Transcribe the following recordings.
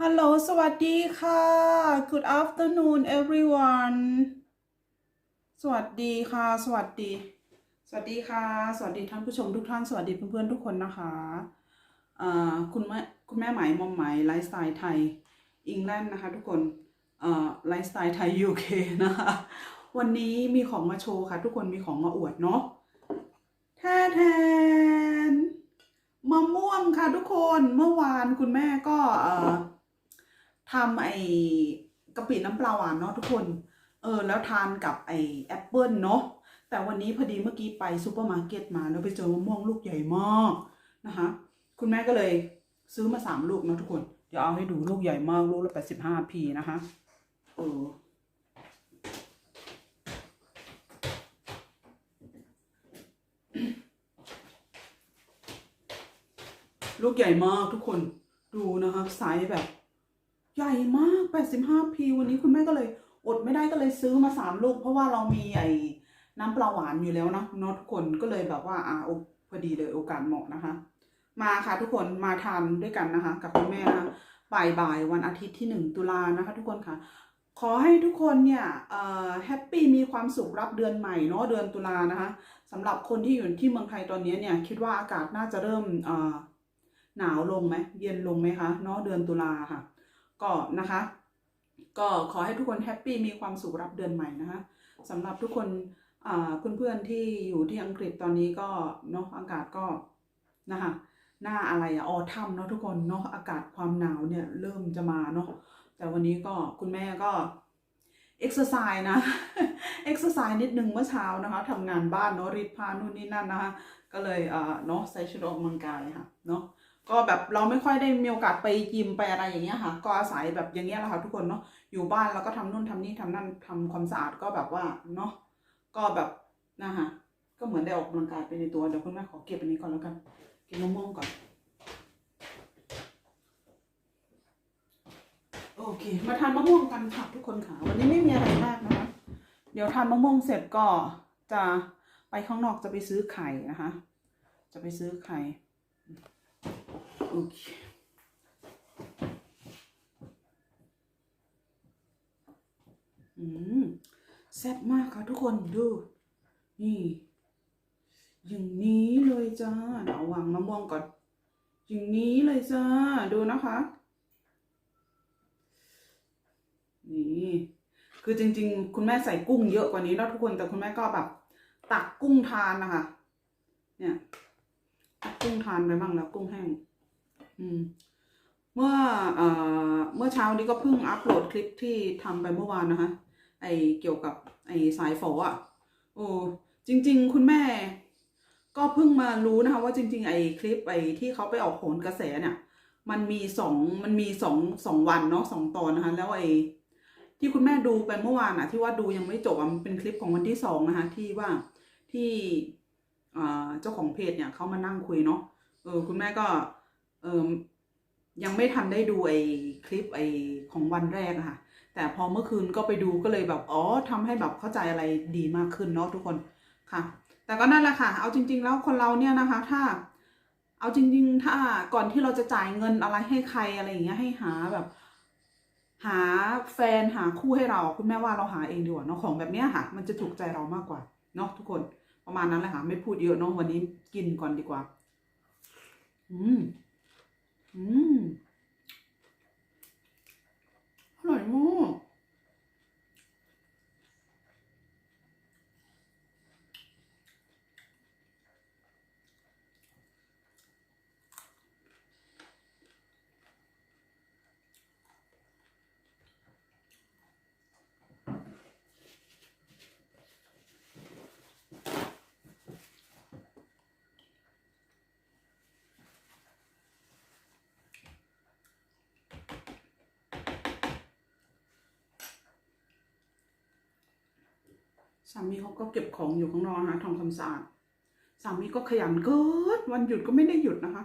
ฮัลโหลสวัสดีค่ะ Good afternoon everyone สวัสดีค่ะ สวัสดี สวัสดีค่ะ สวัสดีท่านผู้ชมทุกท่าน สวัสดีเพื่อนๆทุกคนนะคะอ่าคุณแม่คุณแม่หมมอมหมไลฟ์สไตล์ไทยอิงแลนด์นะคะ ทุกคนอ่าไลฟ์สไตล์ไทย UK นะคะ วันนี้มีของมาโชว์ค่ะ ทุกคนมีของมาอวดเนาะแท้แทนมะม่วงค่ะทุกคนเมื่อวานคุณแม่ก็เอ่อทำไอ้กะปิน้ำปลาหวานเนาะทุกคน เออแล้วทานกับไอ้แอปเปิลเนาะ แต่วันนี้พอดีเมื่อกี้ไปซูเปอร์มาร์เก็ตมาแล้วไปเจอมะม่วงลูกใหญ่มากนะคะ คุณแม่ก็เลยซื้อมาสามลูกนะทุกคน เดี๋ยวเอาให้ดูลูกใหญ่มากลูกละแปดสิบห้าพีนะคะ เออลูกใหญ่มากทุกคนดูนะคะไซส์แบบ ใหญ่มาก 85พีวันนี้คุณแม่ก็เลย อดไม่ได้ก็เลยซื้อมาสามลูก เพราะว่าเรามีไอ น้ำปลาหวานอยู่แล้วเนาะนอะทุกคนก็เลยแบบว่าอ่าโอพอดีเลยโอกาสเหมาะนะคะ มาค่ะทุกคนมาทานด้วยกันนะคะ กับคุณแม่นะคะบ่ายบ่ายวันอาทิตย์ที่หนึ่งตุลานะคะ ทุกคนค่ะ ขอให้ทุกคนเนี่ยเอ่อแฮปปี้มีความสุขรับเดือนใหม่เนาะเดือนตุลานะคะสำหรับคนที่อยู่ที่เมืองไทยตอนนี้เนี่ยคิดว่าอากาศน่าจะเริ่มเอ่อหนาวลงไหมเย็นลงไหมคะเนาะเดือนตุลาค่ะ ก็นะคะ ก็ขอให้ทุกคนแฮปปี้มีความสุขรับเดือนใหม่นะคะสำหรับทุกคน เพื่อนๆที่อยู่ที่อังกฤษตอนนี้ก็เนาะอากาศก็นะคะหน้าอะไรอะออทัมเนาะทุกคนเนาะอากาศความหนาวเนี่ยเริ่มจะมาเนาะแต่วันนี้ก็คุณแม่ก็เอ็กซ์ไซส์นะเอ็กซ์ไซส์นิดนึงเมื่อเช้านะคะทำงานบ้านเนาะรีดผ้านู่นนี่นั่นนะคะ ก็เลยเอ่อเนาะใส่ชุดออกกำลังกายค่ะเนาะก็แบบเราไม่ค่อยได้มีโอกาสไปยิมไปอะไรอย่างเงี้ยค่ะ ก็อาศัยแบบอย่างเงี้ยแหละค่ะทุกคนเนาะอยู่บ้านแล้วก็ทำนู่นทำนี่ทำนั่นทำความสะอาดก็แบบว่าเนาะ ก็แบบนะคะก็เหมือนได้ออกกำลังกายไปในตัวเดี๋ยวคุณแม่ขอเก็บอันนี้ก่อนแล้วกันกินมะม่วงก่อนโอเค มาทานมะม่วงกันค่ะทุกคนค่ะวันนี้ไม่มีอะไรมากนะคะเดี๋ยวทานมะม่วงเสร็จก็จะไปข้างนอกจะไปซื้อไข่นะคะ จะไปซื้อไข่โอเคอืม แซ่บมากค่ะทุกคนดู นี่ อย่างนี้เลยจ้าเดี๋ยวเอาวางมะม่วงก่อน อย่างนี้เลยจ้า ดูนะคะ นี่ คือจริง ๆ คุณแม่ใส่กุ้งเยอะกว่านี้แล้วทุกคนแต่คุณแม่ก็แบบ ตักกุ้งทานนะคะ เนี่ยตักกุ้งทานไปบ้างแล้วกุ้งแห้ง อืมเมื่อเอ่อเมื่อเช้านี้ก็เพิ่งอัปโหลดคลิปที่ทำไปเมื่อวานนะคะ ไอเกี่ยวกับไอสายฝออะโอ้จริง ๆ คุณแม่ ก็เพิ่งมารู้นะคะว่าจริง ๆ ไอคลิปไอที่เขาไปออกโหนกระแสเนี่ย มันมีสองมันมีสองสองวันเนาะสองตอนนะคะ แล้วไอที่คุณแม่ดูไปเมื่อวานอะที่ว่าดูยังไม่จบอะมันเป็นคลิปของวันที่สองนะคะ ที่ว่าที่เจ้าของเพจเนี่ยเขามานั่งคุยเนาะเออคุณแม่ก็เออยังไม่ทันได้ดูไอ้คลิปไอ้ของวันแรกอะค่ะ แต่พอเมื่อคืนก็ไปดูก็เลยแบบอ๋อทำให้แบบเข้าใจอะไรดีมากขึ้นเนาะทุกคนค่ะ แต่ก็นั่นแหละค่ะ เอาจริง ๆ แล้วคนเราเนี่ยนะคะ ถ้า เอาจริง ๆ ถ้าก่อนที่เราจะจ่ายเงินอะไรให้ใครอะไรอย่างเงี้ยให้หาแบบ หาแฟนหาคู่ให้เราคุณแม่ว่าเราหาเองดีกว่าเนาะของแบบเนี้ยค่ะ มันจะถูกใจเรามากกว่าเนาะทุกคนประมาณนั้นแหละค่ะไม่พูดเยอะเนาะวันนี้กินก่อนดีกว่า อืมอืม อร่อย สามีเขาก็เก็บของอยู่ข้างนอกนะคะทำความสะอาดสามีก็ขยันเกินวันหยุดก็ไม่ได้หยุดนะคะ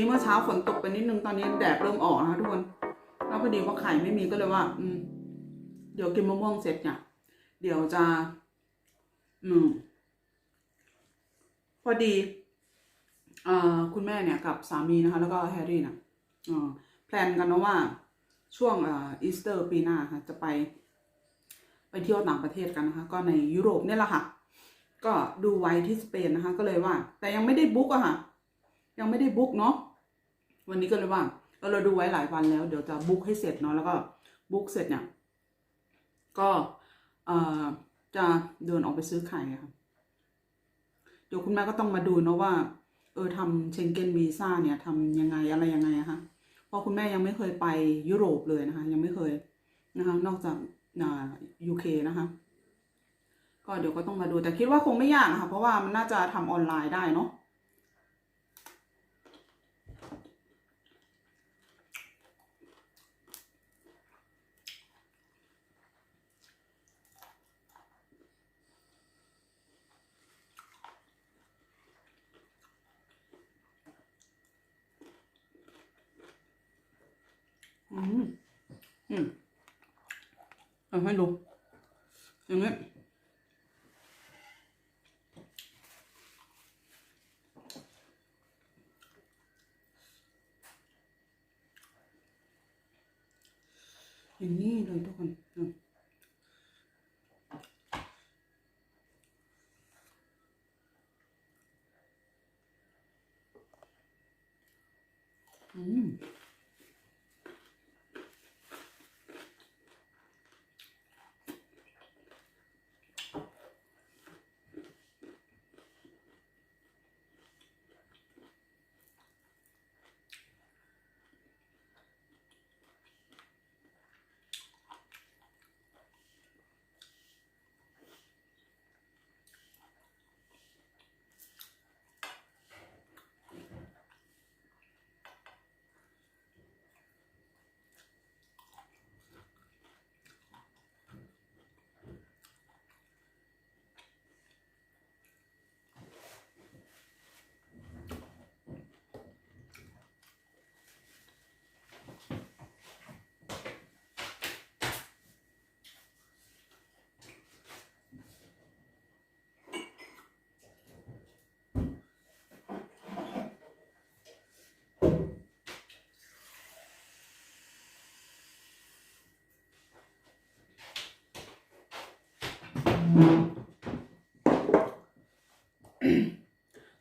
นี้เมื่อเช้าฝนตกไปนิดนึงตอนนี้แดดเริ่มออกนะคะทุกคนแล้วพอดีว่าไข่ไม่มีก็เลยว่า อืม เดี๋ยวกินมะม่วงเสร็จเนี่ยเดี๋ยวจะ อืม พอดีเอ่อคุณแม่เนี่ยกับสามีนะคะ แล้วก็แฮร์รี่นะเอ่อแพลนกันนะว่า ช่วงอ่อีสเตอร์ปีหน้าค่ะจะไป ไปเที่ยวต่างประเทศกันนะคะ ก็ในยุโรปเนี่ยแหละค่ะ ก็ดูไว้ที่สเปนนะคะ ก็เลยว่า แต่ยังไม่ได้บุ๊กอะค่ะ ยังไม่ได้บุ๊กเนาะ วันนี้ก็เลยว่าเออเราดูไว้หลายวันแล้ว เดี๋ยวจะบุ๊กให้เสร็จเนาะแล้วก็บุ๊กเสร็จเนี่ย ก็เอ่อจะเดินออกไปซื้อไข่อะค่ะเดี๋ยวคุณแม่ก็ต้องมาดูเนาะว่า เออทำเชงเก้นวีซ่าเนี่ยทำยังไงอะไรยังไงอะคะเพราะคุณแม่ยังไม่เคยไปยุโรปเลยนะคะ ยังไม่เคยนะคะ นอกจากอ่า UK นะคะก็เดี๋ยวก็ต้องมาดูแต่คิดว่าคงไม่ยากนะคะเพราะว่ามันน่าจะทำออนไลน์ได้เนาะ อืมอืมเอาให้ดูอย่างนี้อย่างนี้เลยทุกคนอืม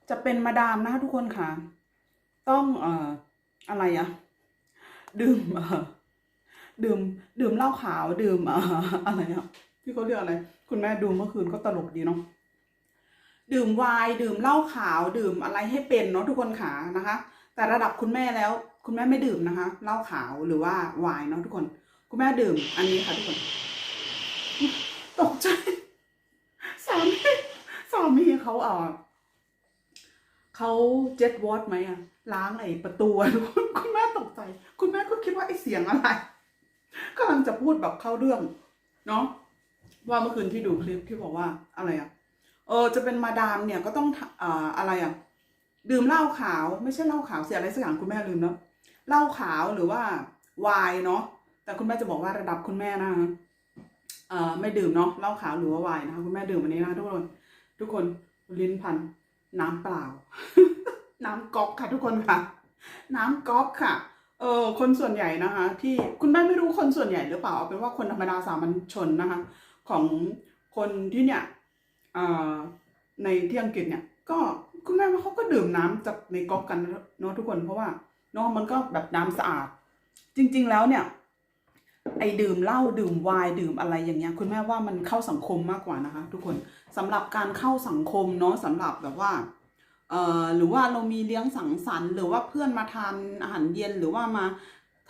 จะเป็นมาดามนะคะทุกคนค่ะ ต้องเอ่ออะไรอะดื่มเอ่อดื่ม ดื่มเหล้าขาวดื่มเอ่ออะไรอะที่เขาเรียกอะไร คุณแม่ดูเมื่อคืนก็ตลกดีเนาะดื่มไวน์ดื่มเหล้าขาวดื่มอะไรให้เป็นเนาะทุกคนขานะคะ แต่ระดับคุณแม่แล้ว คุณแม่ไม่ดื่มนะคะเหล้าขาวหรือว่าไวน์เนาะทุกคน คุณแม่ดื่ม อันนี้ค่ะทุกคน ตกใจ สามีสามีเขาเอ่อเขาเจ็ตวอตไหมอะล้างไอ้ประตูคุณแม่ตกใจ คุณแม่ก็คิดว่าไอ้เสียงอะไรกำลังจะพูดแบบเข้าเรื่อง เนาะว่าเมื่อคืนที่ดูคลิปที่บอกว่าอะไรอะเออจะเป็นมาดามเนี่ยก็ต้องอ่าอะไรอะดื่มเหล้าขาว ไม่ใช่เหล้าขาวเสียอะไรสักอย่างคุณแม่ลืมแล้วเหล้าขาวหรือว่าไวน์เนาะแต่คุณแม่จะบอกว่าระดับคุณแม่นะคะ ไม่ดื่มเนาะเหล้าขาวหรือว่าไวน์นะคะคุณแม่ดื่มอันนี้นะทุกคนทุกคนลิ้นพันน้ำเปล่า น้ำก๊อกค่ะทุกคนค่ะ น้ำก๊อกค่ะเออคนส่วนใหญ่นะคะ ที่คุณแม่ไม่รู้คนส่วนใหญ่หรือเปล่าเอาเป็นว่าคนธรรมดาสามัญชนนะคะ ของคนที่เนี่ยเอ่อในที่อังกฤษเนี่ย ก็คุณแม่ว่าเขาก็ดื่มน้ำจากในก๊อกกันเนาะทุกคนเพราะว่าเนาะมันก็แบบน้ำสะอาด จริง ๆ แล้วเนี่ย ไอดื่มเหล้าดื่มไวน์ดื่มอะไรอย่างเงี้ยคุณแม่ว่ามันเข้าสังคมมากกว่านะคะ ทุกคนสำหรับการเข้าสังคมเนาะสำหรับแบบว่าเอ่อหรือว่าเรามีเลี้ยงสังสรรค์ หรือว่าเพื่อนมาทานอาหารเย็นหรือว่ามา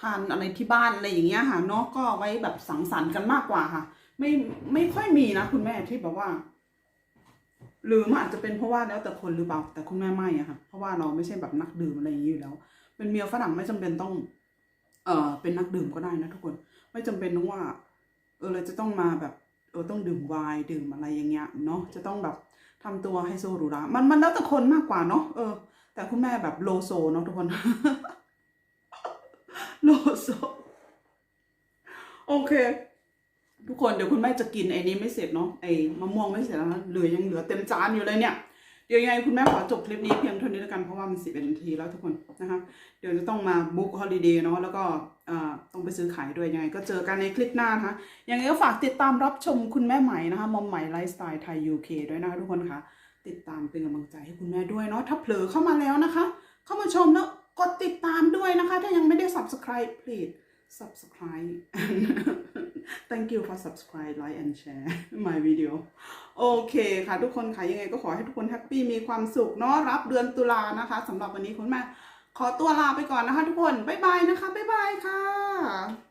ทานอะไรที่บ้านอะไรอย่างเงี้ยค่ะเนาะก็ไว้แบบสังสรรค์กันมากกว่าค่ะ ไม่ไม่ค่อยมีนะคุณแม่ที่แบบว่า หรือมันอาจจะเป็นเพราะว่าแล้วแต่คนหรือเปล่าแต่คุณแม่ไม่อะค่ะ เพราะว่าเราไม่ใช่แบบนักดื่มอะไรอย่างนี้อยู่แล้ว เป็นเมียฝรั่งไม่จำเป็นต้อง เออเป็นนักดื่มก็ได้นะทุกคน ไม่จำเป็นต้องว่า เออเราจะต้องมาแบบเออต้องดื่มไวน์ดื่มอะไรอย่างเงี้ยเนาะจะต้องแบบทำตัวไฮโซหรูหรามันมันแล้วแต่คนมากกว่าเนาะเออ แต่คุณแม่แบบโลโซเนาะทุกคน โลโซ โอเค ทุกคนเดี๋ยวคุณแม่จะกินไอ้นี้ไม่เสร็จเนาะไอ้มะม่วงไม่เสร็จแล้วนะเหลือยังเหลือเต็มจานอยู่เลยเนี่ย เดี๋ยวยังไงคุณแม่ขอจบคลิปนี้เพียงเท่านี้แล้วกันเพราะว่ามันสิบเอ็ดนาทีแล้วทุกคนนะคะ เดี๋ยวจะต้องมาบุ๊กฮอลิเดย์เนาะแล้วก็ต้องไปซื้อขายด้วยยังไง ก็เจอกันในคลิปหน้านะคะยังไงก็ฝากติดตามรับชมคุณแม่ใหม่นะคะมอมใหม่ไลฟ์สไตล์ไทยยูเคด้วยนะคะทุกคนค่ะ ติดตามเป็นกำลังใจให้คุณแม่ด้วยเนาะถ้าเผลอเข้ามาแล้วนะคะ เข้ามาชมแล้วกดติดตามด้วยนะคะ ถ้ายังไม่ได้ subscribe please subscribe thank you for subscribe like and share my video โอเคค่ะ ทุกคนค่ะยังไงก็ขอให้ทุกคนแฮปปี้มีความสุขเนาะรับเดือนตุลานะคะสำหรับวันนี้คุณแม่ขอตัวลาไปก่อนนะคะทุกคน บ๊ายบายนะคะ บ๊ายบายค่ะ